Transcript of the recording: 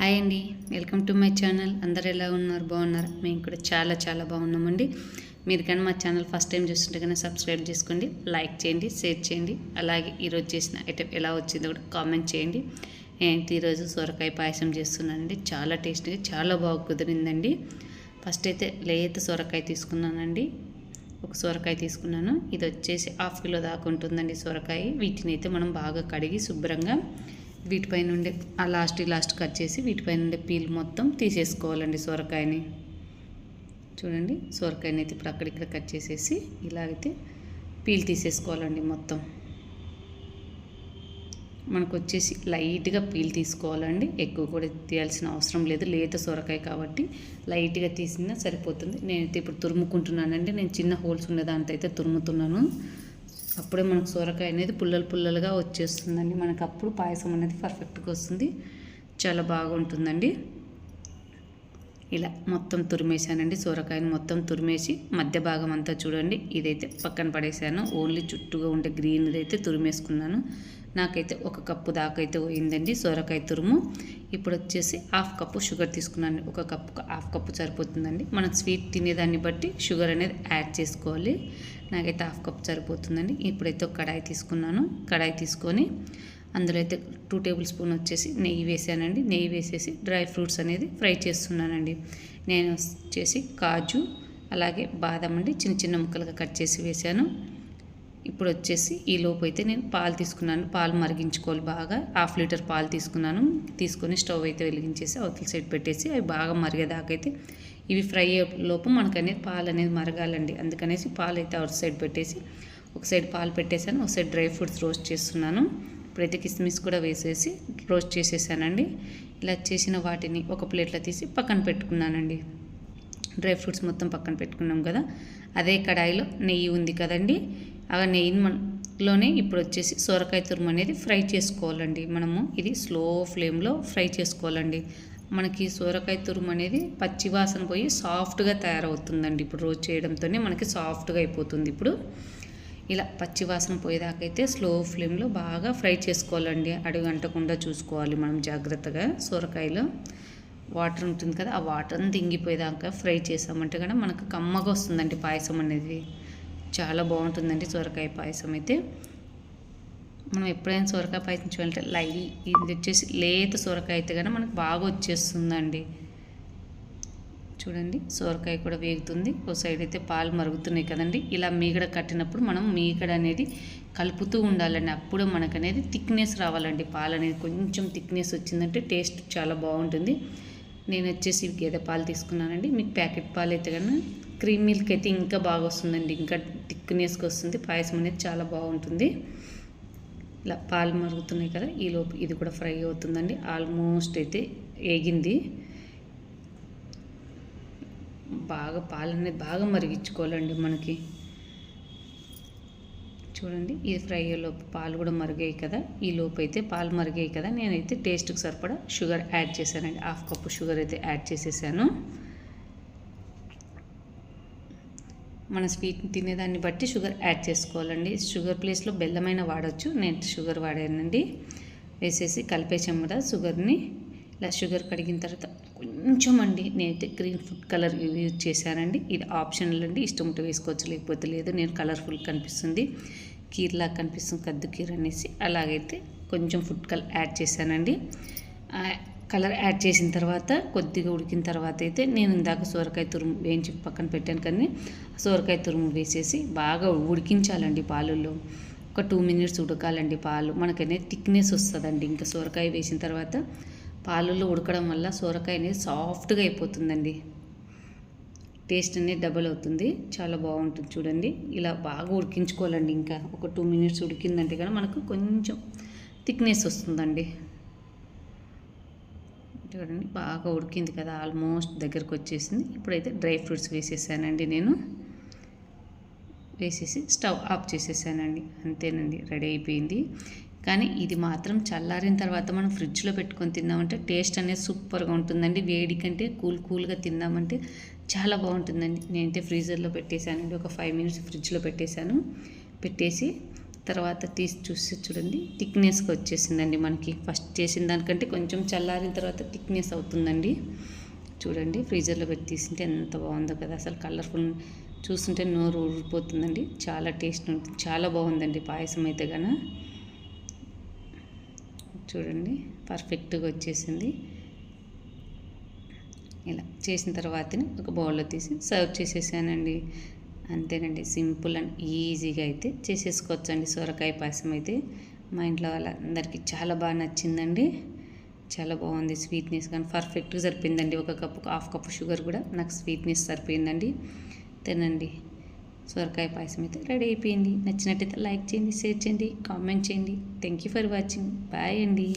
Hi అండి. Welcome to my channel. అందరు ఎలా ఉన్నారు? బాగున్నారు? మేము కూడా చాలా చాలా బాగున్నామండి. మీరు కానీ మా ఛానల్ ఫస్ట్ టైం చూస్తుంటే కానీ సబ్స్క్రైబ్ చేసుకోండి లైక్ చేయండి షేర్ చేయండి. అలాగే ఈరోజు చేసిన ఐటమ్ ఎలా వచ్చిందో కూడా కామెంట్ చేయండి. నేను ఈరోజు సొరకాయ పాయసం చేస్తున్నానండి. చాలా టేస్టీగా చాలా బాగా కుదిరిందండి. ఫస్ట్ అయితే లేత సొరకాయ తీసుకున్నానండి. ఒక సొరకాయ తీసుకున్నాను. ఇది వచ్చేసి హాఫ్ కిలో దాకా ఉంటుందండి సొరకాయ. వీటిని అయితే మనం బాగా కడిగి శుభ్రంగా వీటిపై నుండి ఆ లాస్ట్ లాస్ట్ కట్ చేసి వీటిపై నుండి పీల్ మొత్తం తీసేసుకోవాలండి సొరకాయని. చూడండి సొరకాయని అయితే ఇప్పుడు అక్కడిక్కడ కట్ చేసేసి ఇలాగైతే పీల్ తీసేసుకోవాలండి మొత్తం. మనకు వచ్చేసి లైట్గా పీల్ తీసుకోవాలండి. ఎక్కువ కూడా తీయాల్సిన అవసరం లేదు. లేత సొరకాయ కాబట్టి లైట్గా తీసినా సరిపోతుంది. నేనైతే ఇప్పుడు తురుముకుంటున్నానండి. నేను చిన్న హోల్స్ ఉన్న దానితో అయితే తురుముతున్నాను. అప్పుడే మనకు సొరకాయ అనేది పుల్లలు పుల్లలుగా వచ్చేస్తుందండి. మనకు అప్పుడు పాయసం అనేది పర్ఫెక్ట్గా వస్తుంది. చాలా బాగుంటుందండి. ఇలా మొత్తం తురిమేశానండి సొరకాయని మొత్తం తురిమేసి మధ్య భాగం అంతా చూడండి. ఇదైతే పక్కన పడేసాను. ఓన్లీ చుట్టూగా ఉండే గ్రీన్ అయితే తురిమేసుకున్నాను. నాకైతే ఒక కప్పు దాకా అయితే పోయిందండి సొరకాయ తురుము. ఇప్పుడు వచ్చేసి హాఫ్ కప్పు షుగర్ తీసుకున్నాను ఒక కప్పు హాఫ్ కప్పు సరిపోతుందండి. మనం స్వీట్ తినేదాన్ని బట్టి షుగర్ అనేది యాడ్ చేసుకోవాలి. నాకైతే హాఫ్ కప్ సరిపోతుందండి. ఇప్పుడైతే ఒక కడాయి తీసుకున్నాను కడాయి తీసుకొని అందులో అయితే టూ టేబుల్ స్పూన్ వచ్చేసి నెయ్యి వేసానండి. నెయ్యి వేసేసి డ్రై ఫ్రూట్స్ అనేది ఫ్రై చేస్తున్నానండి. నేను వచ్చేసి కాజు అలాగే బాదం అండి చిన్న చిన్న ముక్కలుగా కట్ చేసి వేసాను. ఇప్పుడు వచ్చేసి ఈ లోపు అయితే నేను పాలు తీసుకున్నాను. పాలు మరిగించుకోవాలి బాగా. హాఫ్ లీటర్ పాలు తీసుకున్నాను. తీసుకొని స్టవ్ అయితే వెలిగించేసి అవతల సైడ్ పెట్టేసి అవి బాగా మరిగేదాకా అయితే ఇవి ఫ్రై అయ్యే లోపు మనకు అనేది పాలు అనేది మరగాలండి. అందుకనేసి పాలు అయితే అవుట్ సైడ్ పెట్టేసి ఒక సైడ్ పాలు పెట్టేశాను. ఒక సైడ్ డ్రై ఫ్రూట్స్ రోస్ట్ చేస్తున్నాను. ఇప్పుడైతే కిస్మిస్ కూడా వేసేసి రోస్ట్ చేసేసానండి. ఇలా చేసిన వాటిని ఒక ప్లేట్లో తీసి పక్కన పెట్టుకున్నానండి. డ్రై ఫ్రూట్స్ మొత్తం పక్కన పెట్టుకున్నాం కదా. అదే కడాయిలో నెయ్యి ఉంది కదండి. ఆ నెయ్యి మనలోనే ఇప్పుడు వచ్చేసి సొరకాయ తురుము అనేది ఫ్రై చేసుకోవాలండి. మనము ఇది స్లో ఫ్లేమ్లో ఫ్రై చేసుకోవాలండి. మనకి సొరకాయ తురుము అనేది పచ్చి వాసన పోయి సాఫ్ట్గా తయారవుతుందండి. ఇప్పుడు రోజు చేయడంతోనే మనకి సాఫ్ట్గా అయిపోతుంది ఇప్పుడు. ఇలా పచ్చి వాసన పోయేదాకైతే స్లో ఫ్లేమ్లో బాగా ఫ్రై చేసుకోవాలండి. అడుగంటకుండా చూసుకోవాలి మనం జాగ్రత్తగా సొరకాయలో. వాటర్ ఉంటుంది కదా ఆ వాటర్ అంతా ఇంగిపోయేదాకా ఫ్రై చేసామంటే కూడా మనకు కమ్మగా వస్తుందండి పాయసం అనేది. చాలా బాగుంటుందండి సొరకాయ పాయసం అయితే. మనం ఎప్పుడైనా సొరకాయ పాయసం చూడాలంటే లై ఇది వచ్చేసి లేత సొరకాయ అయితే కానీ మనకు బాగా వచ్చేస్తుందండి. చూడండి సొరకాయ కూడా వేగుతుంది. ఒక సైడ్ అయితే పాలు మరుగుతున్నాయి కదండి. ఇలా మీగడ కట్టినప్పుడు మనం మీగడ అనేది కలుపుతూ ఉండాలండి. అప్పుడు మనకు అనేది థిక్నెస్ రావాలండి. పాలు అనేది కొంచెం థిక్నెస్ వచ్చిందంటే టేస్ట్ చాలా బాగుంటుంది. నేను వచ్చేసి గేదె పాలు తీసుకున్నానండి. మీకు ప్యాకెట్ పాలు అయితే కన్నా క్రీమ్ మిల్క్ అయితే ఇంకా బాగా వస్తుందండి. ఇంకా థిక్నెస్కి వస్తుంది. పాయసం అనేది చాలా బాగుంటుంది. ఇలా పాలు మరుగుతున్నాయి కదా ఈ లోపు ఇది కూడా ఫ్రై అవుతుందండి. ఆల్మోస్ట్ అయితే ఏగింది. బాగా పాలు అనేది బాగా మరిగించుకోవాలండి మనకి. చూడండి. ఇది ఫ్రై లోపు పాలు కూడా మరిగాయి కదా. ఈ లోపు అయితే పాలు మరిగాయి కదా. నేనైతే టేస్ట్కి సరిపడా షుగర్ యాడ్ చేశానండి. హాఫ్ కప్పు షుగర్ అయితే యాడ్ చేసేసాను. మన స్వీట్ తినేదాన్ని బట్టి షుగర్ యాడ్ చేసుకోవాలండి. షుగర్ ప్లేస్లో బెల్లమైన వాడచ్చు. నేను షుగర్ వాడానండి. వేసేసి కలిపేసాము కదా షుగర్ని. ఇలా షుగర్ కడిగిన తర్వాత కొంచెం అండి. నేనైతే గ్రీన్ ఫుడ్ కలర్ యూజ్ చేశానండి. ఇది ఆప్షనల్ అండి. ఇష్టం ఉంటే వేసుకోవచ్చు లేకపోతే లేదు. నేను కలర్ఫుల్ కనిపిస్తుంది. కీర్లా కనిపిస్తుంది కద్దు కీర్ అనేసి. అలాగైతే కొంచెం ఫుడ్ కలర్ యాడ్ చేశానండి. కలర్ యాడ్ చేసిన తర్వాత కొద్దిగా ఉడికిన తర్వాత అయితే నేను ఇందాక సోరకాయ తురుము వేయించి పక్కన పెట్టాను కానీ సోరకాయ తురుము వేసేసి బాగా ఉడికించాలండి పాలల్లో. ఒక టూ మినిట్స్ ఉడకాలండి పాలు. మనకనేది థిక్నెస్ వస్తుందండి. ఇంకా సోరకాయ వేసిన తర్వాత పాలల్లో ఉడకడం వల్ల సోరకాయ అనేది సాఫ్ట్గా అయిపోతుందండి. టేస్ట్ అనేది డబల్ అవుతుంది. చాలా బాగుంటుంది చూడండి. ఇలా బాగా ఉడికించుకోవాలండి ఇంకా. ఒక టూ మినిట్స్ ఉడికిందంటే కానీ మనకు కొంచెం థిక్నెస్ వస్తుందండి. చూడండి బాగా ఉడికింది కదా. ఆల్మోస్ట్ దగ్గరకు వచ్చేసింది. ఇప్పుడైతే డ్రై ఫ్రూట్స్ వేసేసానండి నేను. వేసేసి స్టవ్ ఆఫ్ చేసేసానండి. అంతేనండి రెడీ అయిపోయింది. కానీ ఇది మాత్రం చల్లారిన తర్వాత మనం ఫ్రిడ్జ్లో పెట్టుకొని తిన్నామంటే టేస్ట్ అనేది సూపర్గా ఉంటుందండి. వేడి కంటే కూల్ కూల్గా తిన్నామంటే చాలా బాగుంటుందండి. నేనైతే ఫ్రీజర్లో పెట్టేశానండి. ఒక ఫైవ్ మినిట్స్ ఫ్రిడ్జ్లో పెట్టేశాను. పెట్టేసి తర్వాత తీసి చూసి చూడండి. థిక్నెస్గా వచ్చేసిందండి మనకి. ఫస్ట్ చేసిన దానికంటే కొంచెం చల్లారిన తర్వాత థిక్నెస్ అవుతుందండి. చూడండి ఫ్రీజర్లో పెట్టి తీసింటే ఎంత బాగుందో కదా. అసలు కలర్ఫుల్ చూస్తుంటే నోరు ఊరిపోతుందండి. చాలా టేస్ట్ ఉంటుంది చాలా బాగుందండి పాయసం అయితే కన చూడండి పర్ఫెక్ట్గా వచ్చేసింది. ఇలా చేసిన తర్వాతనే ఒక బౌల్లో తీసి సర్వ్ చేసేసానండి. అంతేనండి సింపుల్ అండ్ ఈజీగా అయితే చేసేసుకోవచ్చండి. సొరకాయ పాయసం అయితే మా ఇంట్లో వాళ్ళందరికీ చాలా బాగా నచ్చిందండి. చాలా బాగుంది స్వీట్నెస్ కానీ పర్ఫెక్ట్గా సరిపోయిందండి. ఒక కప్పు హాఫ్ కప్పు షుగర్ కూడా నాకు స్వీట్నెస్ సరిపోయిందండి. తినండి. సొరకాయ పాయసం అయితే రెడీ అయిపోయింది. నచ్చినట్టయితే లైక్ చేయండి షేర్ చేయండి కామెంట్ చేయండి. Thank you for watching. Bye అండి.